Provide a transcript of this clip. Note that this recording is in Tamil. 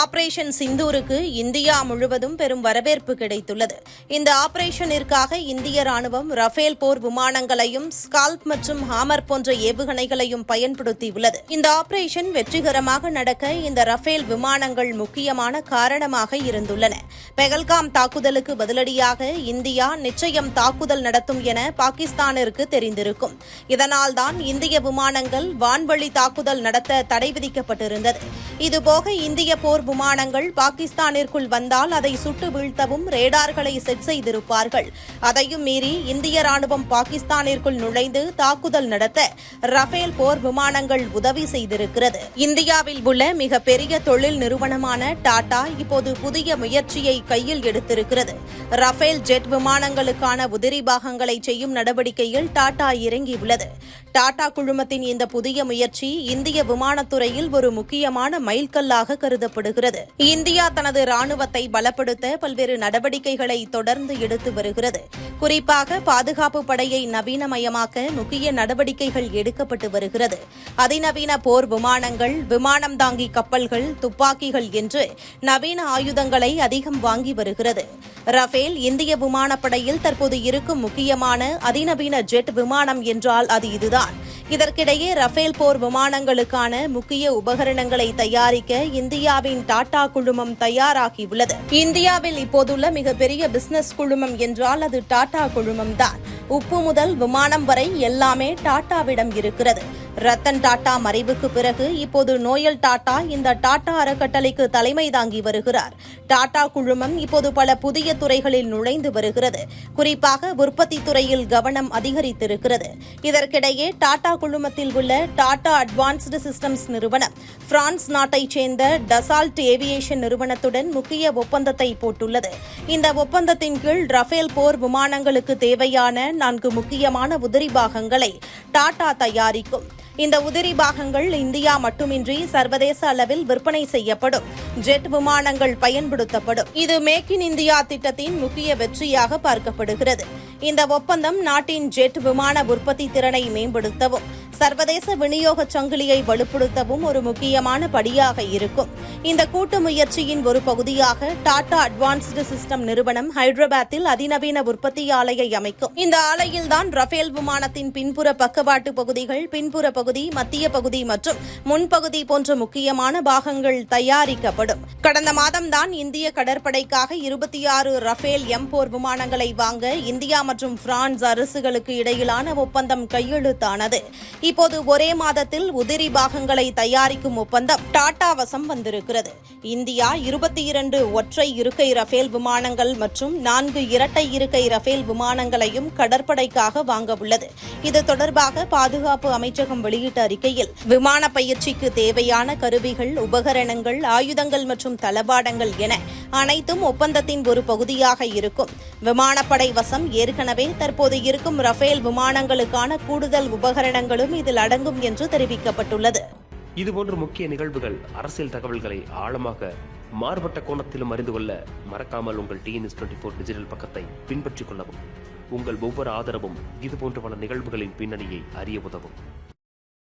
ஆபரேஷன் சிந்தூருக்கு இந்தியா முழுவதும் பெரும் வரவேற்பு கிடைத்துள்ளது. இந்த ஆபரேஷனிற்காக இந்திய ராணுவம் ரஃபேல் போர் விமானங்களையும் ஸ்கால்ப் மற்றும் ஹாமர் போன்ற ஏவுகணைகளையும் பயன்படுத்தியுள்ளது. இந்த ஆபரேஷன் வெற்றிகரமாக நடக்க இந்த ரஃபேல் விமானங்கள் முக்கியமான காரணமாக இருந்துள்ளன. பெகல்காம் தாக்குதலுக்கு பதிலடியாக இந்தியா நிச்சயம் தாக்குதல் நடத்தும் என பாகிஸ்தானிற்கு தெரிந்திருக்கும். இதனால்தான் இந்திய விமானங்கள் வான்வழி தாக்குதல் நடத்த தடை விதிக்கப்பட்டிருந்தது. இதுபோக இந்திய போர் விமானங்கள் பாகிஸ்தானிற்குள் வந்தால் அதை சுட்டு வீழ்த்தவும் ரேடார்களை செட் செய்திருப்பார்கள். அதையும் மீறி இந்திய ராணுவம் பாகிஸ்தானிற்குள் நுழைந்து தாக்குதல் நடத்த ரஃபேல் போர் விமானங்கள் உதவி செய்திருக்கிறது. இந்தியாவில் உள்ள மிகப்பெரிய தொழில் நிறுவனமான டாடா இப்போது புதிய முயற்சியை கையில் எடுத்திருக்கிறது. ரஃபேல் ஜெட் விமானங்களுக்கான உதிரி பாகங்களை செய்யும் நடவடிக்கையில் டாடா இறங்கியுள்ளது. டாடா குழுமத்தின் இந்த புதிய முயற்சி இந்திய விமானத்துறையில் ஒரு முக்கியமான மைல்கல்லாக கருதப்படுகிறது. வருகிறது. இந்தியா தனது ராணுவத்தை பலப்படுத்த பல்வேறு நடவடிக்கைகளை தொடர்ந்து எடுத்து வருகிறது. குறிப்பாக பாதுகாப்பு படையை நவீனமயமாக்க முக்கிய நடவடிக்கைகள் எடுக்கப்பட்டு வருகிறது. அதிநவீன போர் விமானங்கள் விமானம் தாங்கி கப்பல்கள் துப்பாக்கிகள் என்று நவீன ஆயுதங்களை அதிகம் வாங்கி வருகிறது. ரஃபேல் இந்திய விமானப்படையில் தற்போது இருக்கும் முக்கியமான அதிநவீன ஜெட் விமானம் என்றால் அது இதுதான். இதற்கிடையே ரஃபேல் போர் விமானங்களுக்கான முக்கிய உபகரணங்களை தயாரிக்க இந்தியாவின் டாடா குழுமம் தயாராகியுள்ளது. இந்தியாவில் இப்போதுள்ள மிகப்பெரிய பிசினஸ் குழுமம் என்றால் அது டாடா குழுமம் தான் உப்பு முதல் விமானம் வரை எல்லாமே டாட்டாவிடம் இருக்கிறது. ரத்தன் டாடா மறைவுக்கு பிறகு இப்போது நோயல் டாடா இந்த டாடா அறக்கட்டளைக்கு தலைமை தாங்கி வருகிறார். டாடா குழுமம் இப்போது பல புதிய துறைகளில் நுழைந்து வருகிறது. குறிப்பாக உற்பத்தி துறையில் கவனம் அதிகரித்திருக்கிறது. இதற்கிடையே டாடா குழுமத்தில் உள்ள டாடா அட்வான்ஸ்டு சிஸ்டம்ஸ் நிறுவனம் பிரான்ஸ் நாட்டைச் சேர்ந்த டசால்ட் ஏவியேஷன் நிறுவனத்துடன் முக்கிய ஒப்பந்தத்தை போட்டுள்ளது. இந்த ஒப்பந்தத்தின் கீழ் ரஃபேல் போர் விமானங்களுக்கு தேவையான நான்கு முக்கியமான உதிரி பாகங்களை டாடா தயாரிக்கும். இந்த உதிரி பாகங்கள் இந்தியா மட்டுமின்றி சர்வதேச அளவில் விற்பனை செய்யப்படும். ஜெட் விமானங்கள் பயன்படுத்தப்படும். இது மேக் இன் இந்தியா திட்டத்தின் முக்கிய வெற்றியாக பார்க்கப்படுகிறது. இந்த ஒப்பந்தம் நாட்டின் ஜெட் விமான உற்பத்தி திறனை மேம்படுத்தவும் சர்வதேச விநியோக சங்கிலியை வலுப்படுத்தவும் ஒரு முக்கியமான படியாக இருக்கும். இந்த கூட்டு முயற்சியின் ஒரு பகுதியாக டாடா அட்வான்ஸ்டு சிஸ்டம் நிறுவனம் ஹைதராபாத்தில் அதிநவீன உற்பத்தி ஆலையை அமைக்கும். இந்த ஆலையில்தான் ரஃபேல் விமானத்தின் பின்புற பக்கவாட்டு பகுதிகள் பின்புற பகுதி மத்திய பகுதி மற்றும் முன்பகுதி போன்ற முக்கியமான பாகங்கள் தயாரிக்கப்படும். கடந்த மாதம்தான் இந்திய கடற்படைக்காக இருபத்தி ஆறு ரஃபேல் எம் போர் விமானங்களை வாங்க இந்தியா மற்றும் பிரான்ஸ் அரசுகளுக்கு இடையிலான ஒப்பந்தம் கையெழுத்தானது. இப்போது ஒரே மாதத்தில் உதிரி பாகங்களை தயாரிக்கும் ஒப்பந்தம் டாடா வசம் வந்திருக்கிறது. இந்தியா இருபத்தி இரண்டு ஒற்றை இருக்கை ரஃபேல் விமானங்கள் மற்றும் நான்கு இரட்டை இருக்கை ரஃபேல் விமானங்களையும் கடற்படைக்காக வாங்க உள்ளது. இது தொடர்பாக பாதுகாப்பு அமைச்சகம் வெளியிட்ட அறிக்கையில் விமான பயிற்சிக்கு தேவையான கருவிகள் உபகரணங்கள் ஆயுதங்கள் மற்றும் தளவாடங்கள் என அனைத்தும் ஒப்பந்தத்தின் ஒரு பகுதியாக இருக்கும். விமானப்படை வசம் ஏற்கனவே தற்போது இருக்கும் ரஃபேல் விமானங்களுக்கான கூடுதல் உபகரணங்களும் இதில் அடங்கும் என்று தெரிவிக்கப்பட்டுள்ளது. இதுபோன்ற முக்கிய நிகழ்வுகள் அரசியல் தகவல்களை ஆழமாக மாறுபட்ட கோணத்திலும் அறிந்து கொள்ள மறக்காமல் உங்கள் டிஎன்எஸ் டுவெண்ட்டி ஃபோர் டிஜிட்டல் பக்கத்தை பின்பற்றிக் கொள்ளவும் உங்கள் ஒவ்வொரு ஆதரவும் இதுபோன்ற பல நிகழ்வுகளின் பின்னணியை அறிய உதவும்.